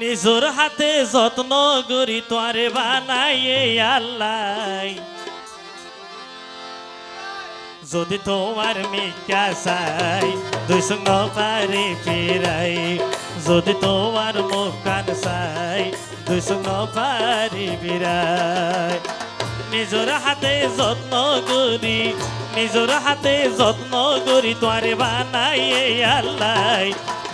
নিজর হাতে যত্ন করি তোরে বানাইয়ে আল্লাহ। যদি তোমার মিকা চাই দুই সঙ্গ পারি ফিরাই। যদি তোমার মুখান চাই দুই সঙ্গ পারি ফিরাই। নিজর হাতে যত্ন করি, নিজর হাতে যত্ন করি তোরে বানাইয়ে আল্লাহ।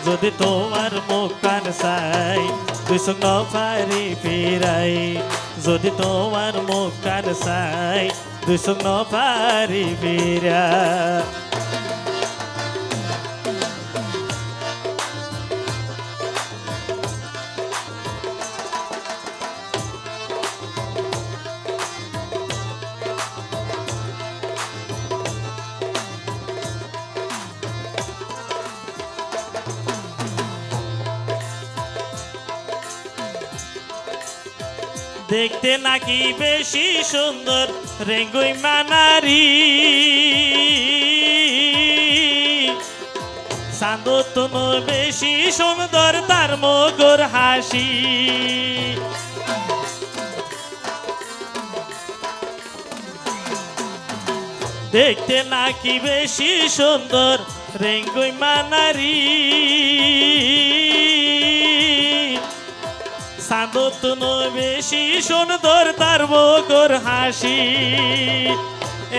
যদি তোমার মুখান চাই তুই সঙ্গ পারি ফিরাই। যদি তোমার মুখান চাই দুই সঙ্গ পারি ফিরা দেখতে নাকি বেশি সুন্দর রেঙ্গুই মানারি। সান্দতন বেশি সুন্দর, তার মগর হাসি। দেখতে নাকি বেশি সুন্দর রেঙ্গুই মানারি। সাদতন বেশি, সুন্দর তার বকর হাসি।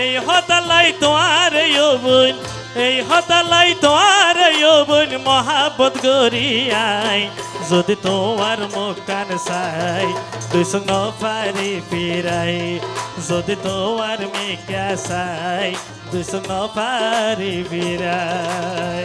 এই হতালাই তোমার বোন, এই হতালাই তোমার বোন মহাবত গরিয়াই যদি তোমার মুখান চাই তুই সঙ্গ পারি ফিরাই। যদি তোমার মেকা চাই তুই সঙ্গ পারি ফিরাই।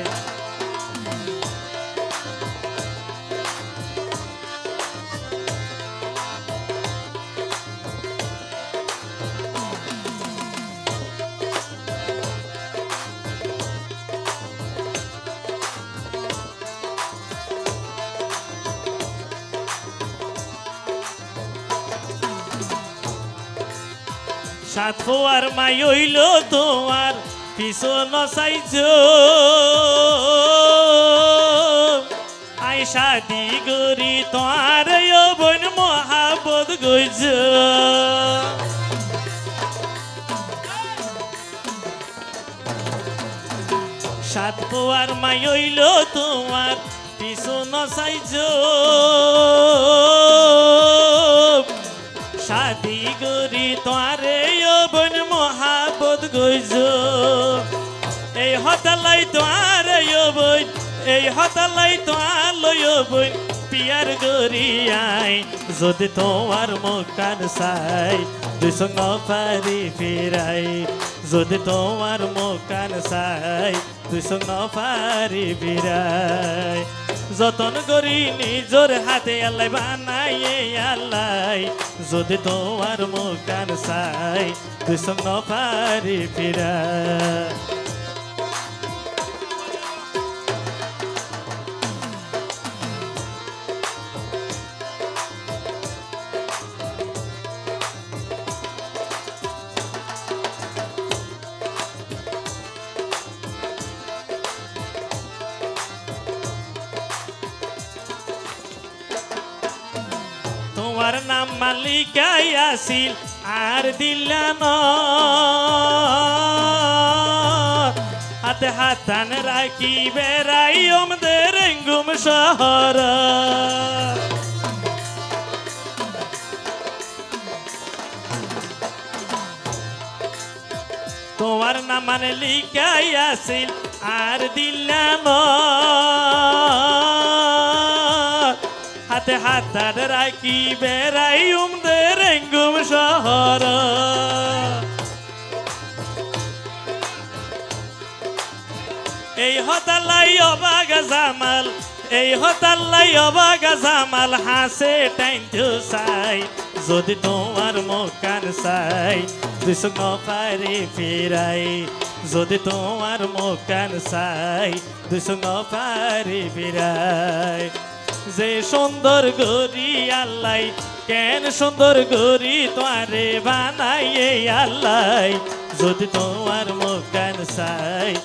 সাত ফোয়ার মাই হইল তোমার পিছন সাইজ। আইসা দি গরি তোমার বোন মহাবত গইজ। সাত ফোয়ার মাই হইল তোমার পিছন সাইজ। শাদি গরি তোয়ারে বন মহাবত গইজ এই হতালাই তোয়ারে বন এই হতালাই তোয়ার লয় বন পিয়ার গরি আই, যদি তোমার মুখান চাই, দুই সঙ্গ পারি ফিরাই। যদি তোমার মুখান চাই, দুই সঙ্গ পারি ফিরাই। যতন করি নিজর হাতে আল্লাহ বানাইয়ে আল্লাহ। যদি তোমার মুখান চাই তুই সঙ্গ পারি ফিরা তোমার নাম মালিকাই আসিল, আর দিলান হাতে হাতান রাখি বেড়াই ওমদের গুম শহর। তোমার নাম লিখাই আসিল, আর দিলাম হাতে হাত হাতার রাখি, বেড়াই উমদের গুম শহর। এই হতালাই অবাগা জামাল, এই হতাল্লাই অবাগা জামাল, হাসে টাইম চাই, যদি তোমার চাই দুই সঙ্গ পারি ফিরাই, যদি তোমার চাই দুই সঙ্গ পারি ফিরাই। যে সুন্দর গরি আল্লাই কেন সুন্দর গরি তোয়ারে বানাইয়ে আল্লাই যদি তোমার মুখান চাই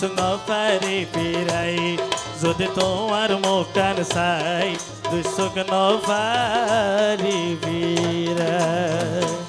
সঙ্গ পারি ফিরাই। যদি তোমার মুখ কান চাই দুই চোখ নপারিবি রে